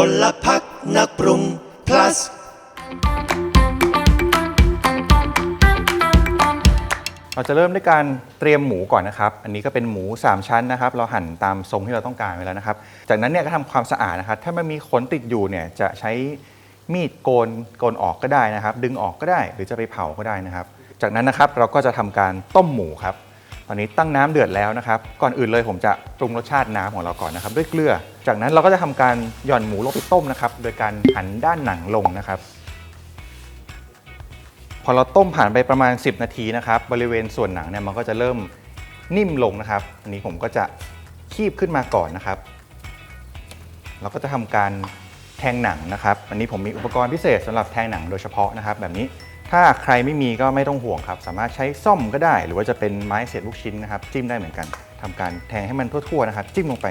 พลพักนักปรุง plus เราจะเริ่มด้วยการเตรียมหมูก่อนนะครับ อันนี้ก็เป็นหมู 3 ชั้นนะครับ เราหั่นตามทรงที่เราต้องการไว้แล้วนะครับ จากนั้นเนี่ยก็ทำความสะอาดนะครับ ถ้ามันมีขนติดอยู่เนี่ยจะใช้มีดโกนโกนออกก็ได้นะครับ ดึงออกก็ได้ หรือจะไปเผาก็ได้นะครับ จากนั้นนะครับเราก็จะทำการต้มหมูครับ ตอนนี้ตั้งน้ำเดือดแล้วนะครับ ก่อนอื่นเลยผมจะปรุงรสชาติน้ำของเราก่อนนะครับ ด้วยเกลือ จากนั้นเราก็จะทำการหย่อนหมูลงไปต้มนะครับ โดยการหันด้านหนังลงนะครับ พอเราต้มผ่านไปประมาณ 10 นาทีนะครับ บริเวณส่วนหนังเนี่ยมันก็จะเริ่มนิ่มลงนะครับ อันนี้ผมก็จะคีบขึ้นมาก่อนนะครับ เราก็จะทำการแทงหนังนะครับ อันนี้ผมมีอุปกรณ์พิเศษสำหรับแทงหนังโดยเฉพาะนะครับ แบบนี้ถ้าใครไม่มีก็ไม่ต้องห่วงครับ สามารถใช้ซ่อมก็ได้ หรือว่าจะเป็นไม้เสียบลูกชิ้นนะครับ จิ้มได้เหมือนกันทำการแทงให้มันทั่วๆนะครับ จิ้มลงไป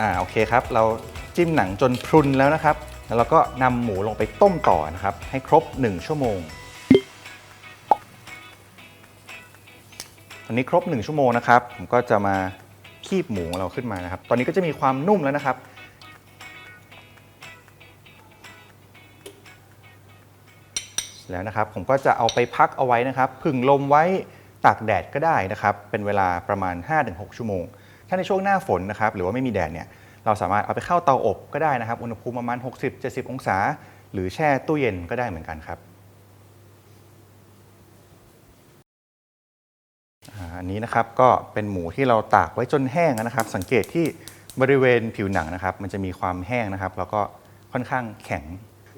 อ่าโอเคครับ เราจิ้มหนังจนพรุนแล้วนะครับ แล้วเราก็นำหมูลงไปต้มต่อนะครับ ให้ครบ 1 ชั่วโมงตอนนี้ครบ 1 ชั่วโมงนะครับ ผมก็จะมาคีบหมูของเราขึ้นมานะครับ ตอนนี้ก็จะมีความนุ่มแล้วนะครับ แล้วนะครับผมก็จะเอาไปพักเอาไว้นะครับผึ่งลมไว้ตากแดดก็ได้นะครับ เป็นเวลาประมาณ 5-6 ชั่วโมง ถ้าในช่วงหน้าฝนนะครับหรือว่าไม่มีแดดเนี่ยเราสามารถเอาไปเข้าเตาอบก็ได้นะครับ อุณหภูมิประมาณ 60-70 องศา หรือแช่ตู้เย็นก็ได้เหมือนกันครับอันนี้นะครับก็เป็นหมูที่เราตากไว้จนแห้งนะครับ สังเกตที่บริเวณผิวหนังนะครับ มันจะมีความแห้งนะครับ แล้วก็ค่อนข้างแข็ง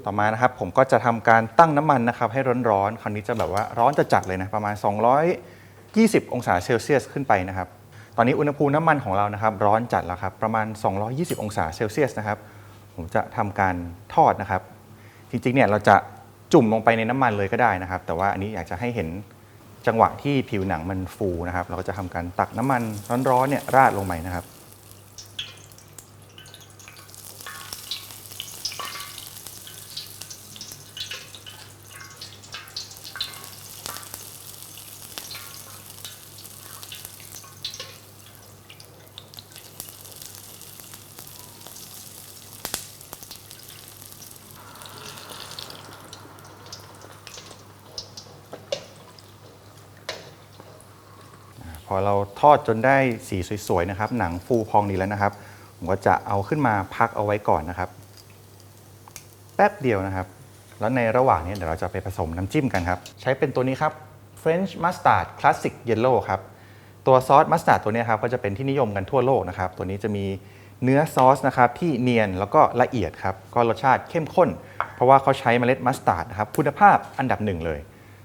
ต่อมานะครับ ผมก็จะทำการตั้งน้ำมันนะครับ ให้ร้อนๆคราวนี้จะแบบว่าร้อนจะจัดเลยนะประมาณ 220 องศาเซลเซียสขึ้นไปนะครับ ตอนนี้อุณหภูมิน้ำมันของเรานะครับ ร้อนจัดแล้วครับ ประมาณ 220 องศาเซลเซียสนะครับ ผมจะทำการทอดนะครับ จริงๆเนี่ยเราจะจุ่มลงไปในน้ำมันเลยก็ได้นะครับ แต่ว่าอันนี้อยากจะให้เห็นจังหวะที่ผิวหนังมันฟูนะครับ เราก็จะทำการตักน้ำมันร้อนๆเนี่ยราดลงไปนะครับ อเราทอดจนได้สีสวยๆนะครับ หนังฟูพองดีแล้วนะครับ ผมก็จะเอาขึ้นมาพักเอาไว้ก่อนนะครับ แป๊บเดียวนะครับ แล้วในระหว่างนี้เดี๋ยวเราจะไปผสมน้ำจิ้มกันครับ ใช้เป็นตัวนี้ครับ French Mustard Classic Yellow ครับ ตัวซอสมัสตาร์ดตัวนี้ครับก็จะเป็นที่นิยมกันทั่วโลกนะครับ ตัวนี้จะมีเนื้อซอสนะครับที่เนียนแล้วก็ละเอียดครับ ก็รสชาติเข้มข้น เพราะว่าเขาใช้เมล็ดมัสตาร์ดนะครับคุณภาพอันดับหนึ่งเลย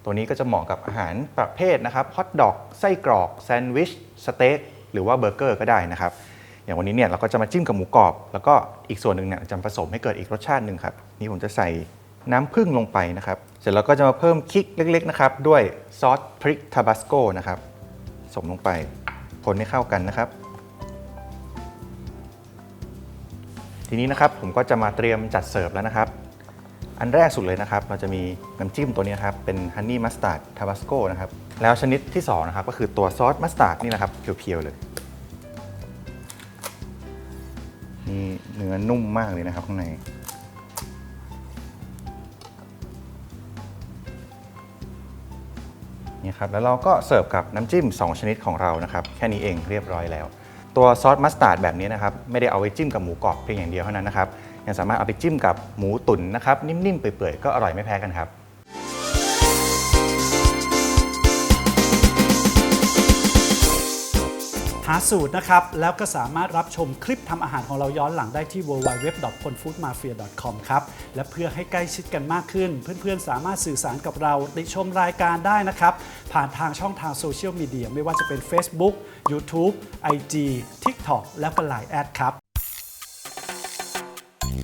ตัวนี้ก็จะเหมาะกับอาหารประเภทนะครับฮอทดอกไส้กรอกแซนด์วิชสเต็กหรือว่าเบอร์เกอร์ก็ได้นะครับ อย่างวันนี้เนี่ยเราก็จะมาจิ้มกับหมูกรอบ แล้วก็อีกส่วนหนึ่งเนี่ยจะผสมให้เกิดอีกรสชาติหนึ่งครับนี่ผมจะใส่น้ำผึ้งลงไปนะครับ เสร็จแล้วก็จะมาเพิ่มคิกเล็กๆนะครับด้วยซอสพริกทาบาสโกนะครับผสมลงไปคนให้เข้ากันนะครับ ทีนี้นะครับผมก็จะมาเตรียมจัดเสิร์ฟแล้วนะครับ อันแรกสุดเลยนะครับ เราจะมีน้ำจิ้มตัวนี้ครับเป็นฮันนี่มัสตาร์ดทาบาสโกนะครับ แล้วชนิดที่2นะครับก็คือตัวซอสมัสตาร์ดนี่แหละครับเพียวๆเลยนี่เนื้อนุ่มมากเลยนะครับข้างในนี่ครับแล้วเราก็เสิร์ฟกับน้ำจิ้ม 2 ชนิดของเรานะครับ แค่นี้เองเรียบร้อยแล้ว ตัวซอสมัสตาร์ดแบบนี้นะครับ ไม่ได้เอาไว้จิ้มกับหมูกรอบเพียงอย่างเดียวเท่านั้นนะครับ ยังสามารถเอาไปจิ้มกับหมูตุ๋นนะครับนิ่มๆเปื่อยๆก็อร่อยไม่แพ้กันครับหาสูตรนะครับ แล้วก็สามารถรับชมคลิปทำอาหารของเราย้อนหลังได้ที่ www.ponfoodmafia.com ครับ และเพื่อให้ใกล้ชิดกันมากขึ้น เพื่อนๆ สามารถสื่อสารกับเราติชมรายการได้นะครับ ผ่านทางช่องทางโซเชียลมีเดียไม่ว่าจะเป็น Facebook YouTube IG TikTok และก็ Line แอดครับ